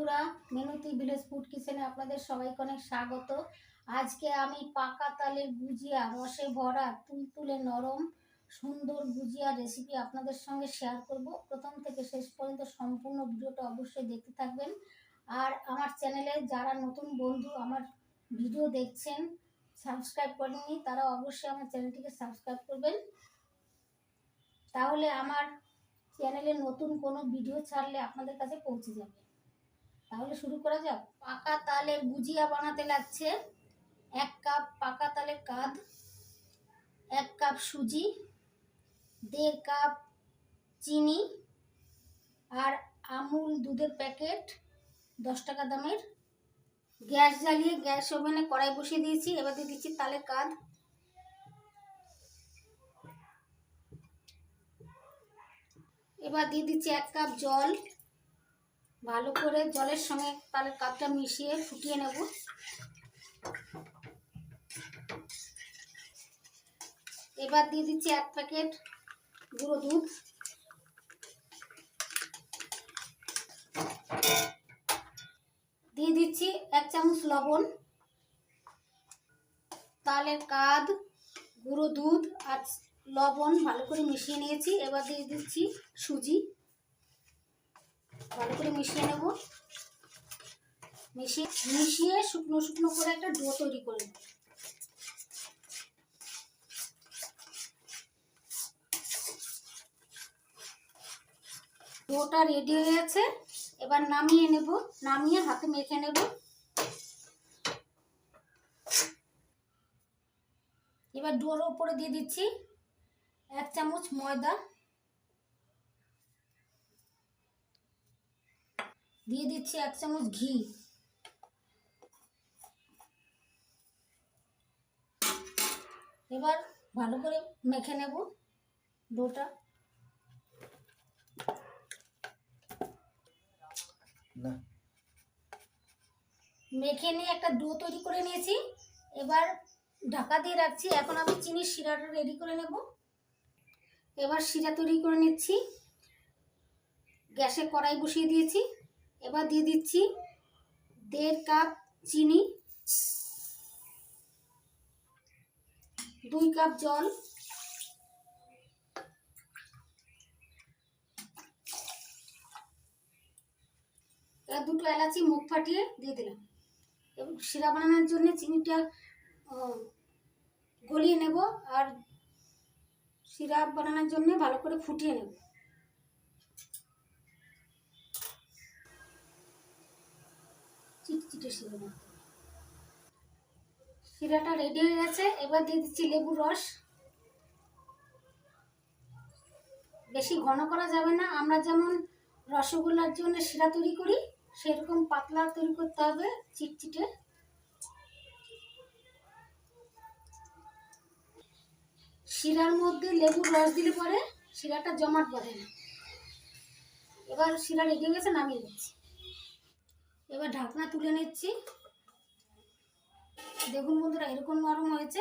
বন্ধুরা, মিনতি village food কিচেনে আপনাদের সবাইকে অনেক স্বাগত। আজকে আমি পাকা তালের গুজিয়া রসে ভরা, তুলতুলে নরম, সুন্দর গুজিয়া রেসিপি আপনাদের সঙ্গে শেয়ার করব। প্রথম থেকে শেষ পর্যন্ত সম্পূর্ণ ভিডিওটা অবশ্যই দেখতে থাকবেন। আর আমার চ্যানেলে যারা নতুন বন্ধু আমার ভিডিও দেখছেন সাবস্ক্রাইব করেননি, তারা অবশ্যই আমার চ্যানেলটিকে সাবস্ক্রাইব করবেন। তাহলে আমার চ্যানেলে নতুন কোনো ভিডিও ছাড়লে আপনাদের কাছে পৌঁছে যাবে। তাহলে শুরু করা যাক। পাকা তালের গুজিয়া বানাতে লাগছে। এক কাপ পাকা তালের কাদ এক কাপ সুজি, দেড় কাপ চিনি আর আমুল দুধের প্যাকেট দশ টাকা দামের। গ্যাস জ্বালিয়ে গ্যাস ওভেনে কড়াই বসিয়ে দিয়েছি। এবার দিয়ে দিচ্ছি তালের কাদ এবার দিয়ে দিচ্ছি এক কাপ জল। ভালো করে জলের সঙ্গে তালের কাপটা মিশিয়ে ফুটিয়ে নেব। এবার দিয়ে দিচ্ছি এক প্যাকেট গুঁড়ো দুধ। দিয়ে দিচ্ছি এক চামচ লবণ, তালের কাদ, গুঁড়ো দুধ আর লবণ ভালো করে মিশিয়ে নিয়েছি। এবার দিয়ে দিচ্ছি সুজি। ভালো করে মিশিয়ে নেব। মিশিয়ে মিশিয়ে শুকনো শুকনো করে একটা ডো তৈরি করে ডোটা রেডি হয়ে গেছে। এবার নামিয়ে নেব, নামিয়ে হাতে মেখে নেব। এবার ডোর ওপরে দিয়ে দিচ্ছি এক চামচ ময়দা। দিয়ে দিচ্ছি এক চামচ ঘি। এবার ভালো করে মেখে নেব ডোটা। মেখে নিয়ে একটা ডো তৈরি করে নিয়েছি। এবার ঢাকা দিয়ে রাখছি। এখন আমি চিনির শিরাটা রেডি করে নেব। এবার শিরা তৈরি করে নিচ্ছি। গ্যাসে কড়াই বসিয়ে দিয়েছি। এবার দিয়ে দিচ্ছি দেড় কাপ চিনি, দুই কাপ জল, এবার দুটো এলাচি মুখ ফাটিয়ে দিয়ে দিলাম। এবং শিরা বানানোর জন্য চিনিটা গলিয়ে নেব আর শিরা বানানোর জন্য ভালো করে ফুটিয়ে নেব। চিটচিটে শিরা। শিরাটা রেডি হয়ে গেছে, এবার দিয়ে দিচ্ছি লেবুর রস। বেশি ঘন করা যাবে না, আমরা যেমন রসগোল্লার জন্য শিরা তৈরি করি, সেরকম পাতলা তৈরি করতে হবে চিটচিটে। শিরার মধ্যে লেবুর রস দিলে পরে শিরাটা জমাট বাঁধে না। এবার শিরা রেডি হয়ে গেছে, নামিয়ে নিচ্ছি। এবার ঢাকনা তুলে নিচ্ছি। দেখুন বন্ধুরা, এরকম নরম হয়েছে।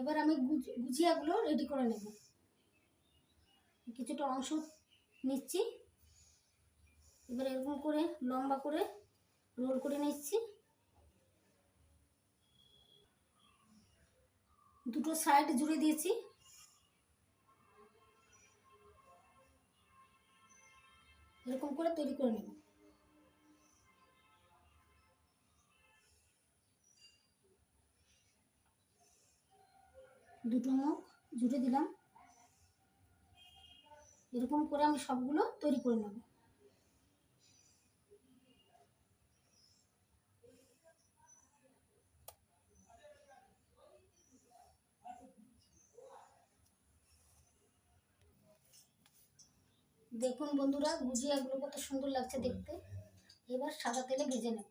এবার আমি গুজ- গুজিয়াগুলো রেডি করে নেব। কিছুটা অংশ নিচ্ছি। এবার এরকম করে লম্বা করে রোল করে নিচ্ছি। দুটো সাইড জুড়ে দিয়েছি। এরকম করে তৈরি করে নেব। দুটো মুখ, জুড়ে দিলাম। এরকম করে আমি সবগুলো তৈরি করে নেব। দেখুন বন্ধুরা গুজিয়াগুলো কত সুন্দর লাগছে দেখতে। এবার সাদা তেলে ভেজে নেব।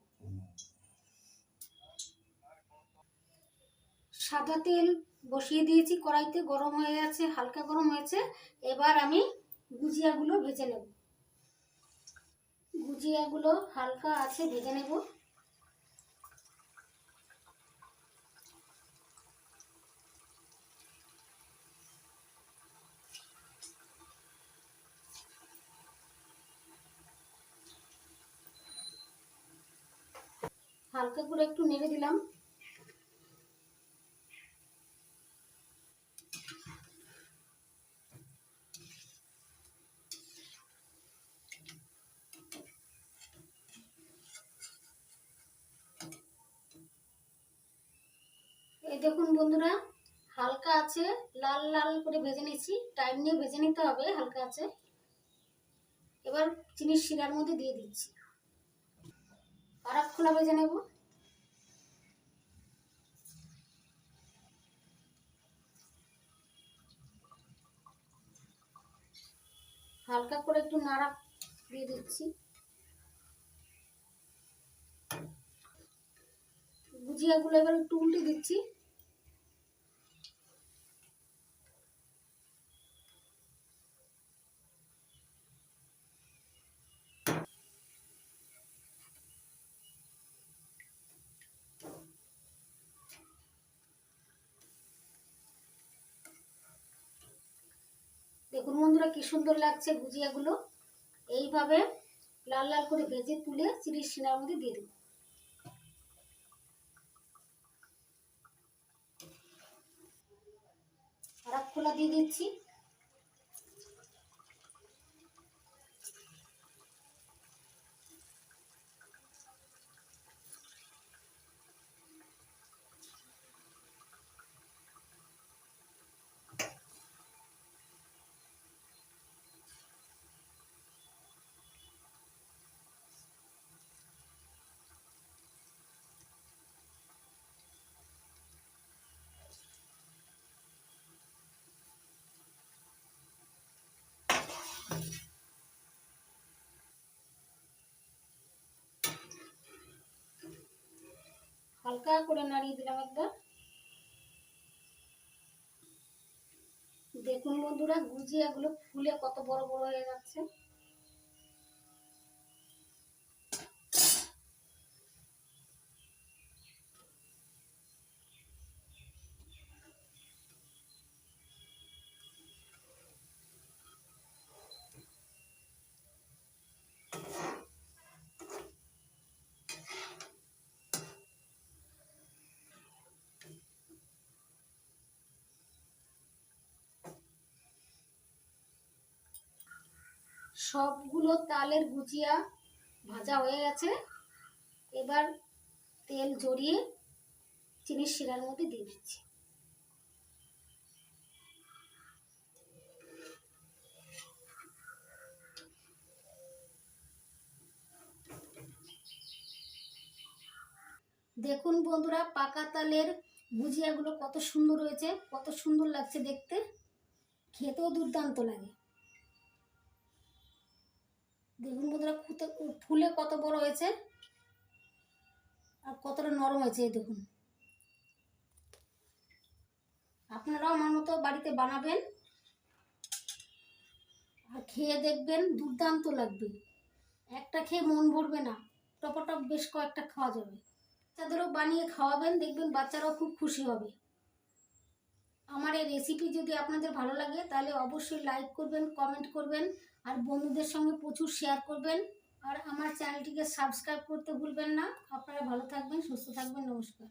সাদা তেল বসিয়ে দিয়েছি, কড়াইতে গরম হয়ে গেছে, হালকা গরম হয়েছে। এবার আমি গুজিয়াগুলো ভেজে নেব। গুজিয়াগুলো হালকা আছে, ভেজে নেব। হালকা করে একটু নেড়ে দিলাম এই দেখুন বন্ধুরা, হালকা আছে, লাল লাল করে ভেজে নিচ্ছি টাইম নিয়ে ভেজে নিতে হবে, হালকা আছে। এবার চিনির শিরার মধ্যে দিয়ে দিচ্ছি। আর এক খোলা ভেজে নেব। হালকা করে একটু নাড়া দিয়ে দিচ্ছি। গুজিয়াগুলো এবার একটু উল্টে দিচ্ছি। দেখুন বন্ধুরা কি সুন্দর লাগছে গুজিয়াগুলো এইভাবে লাল লাল করে ভেজে তুলে চিনির সিনার মধ্যে দিয়ে দেবো। আর খোলা দিয়ে দিচ্ছি। হালকা করে নাড়িয়ে দিলাম একবার। দেখুন বন্ধুরা গুজিয়াগুলো ফুলে কত বড় বড় হয়ে যাচ্ছে। সবগুলো তালের গুজিয়া ভাজা হয়ে গেছে। এবার তেল জড়িয়ে চিনির শিরার মধ্যে দিয়ে দিচ্ছি। দেখুন বন্ধুরা, পাকা তালের গুজিয়াগুলো কত সুন্দর হয়েছে, কত সুন্দর লাগছে দেখতে। খেতেও দুর্দান্ত লাগে। দেখুন বন্ধুরা, খুতে ফুলে কত বড় হয়েছে আর কতটা নরম হয়েছে দেখুন। আপনারাও আমার মতো বাড়িতে বানাবেন আর খেয়ে দেখবেন দুর্দান্ত লাগবে। একটা খেয়ে মন ভরবে না, টপাটপ বেশ কয়েকটা খাওয়া যাবে। বাচ্চাদেরও বানিয়ে খাওয়াবেন, দেখবেন বাচ্চারাও খুব খুশি হবে। আমার এই রেসিপি যদি আপনাদের ভালো লাগে, তাহলে অবশ্যই লাইক করবেন কমেন্ট করবেন আর বন্ধুদের সঙ্গে প্রচুর শেয়ার করবেন। আর আমার চ্যানেলটিকে সাবস্ক্রাইব করতে ভুলবেন না। আপনারা ভালো থাকবেন, সুস্থ থাকবেন, নমস্কার।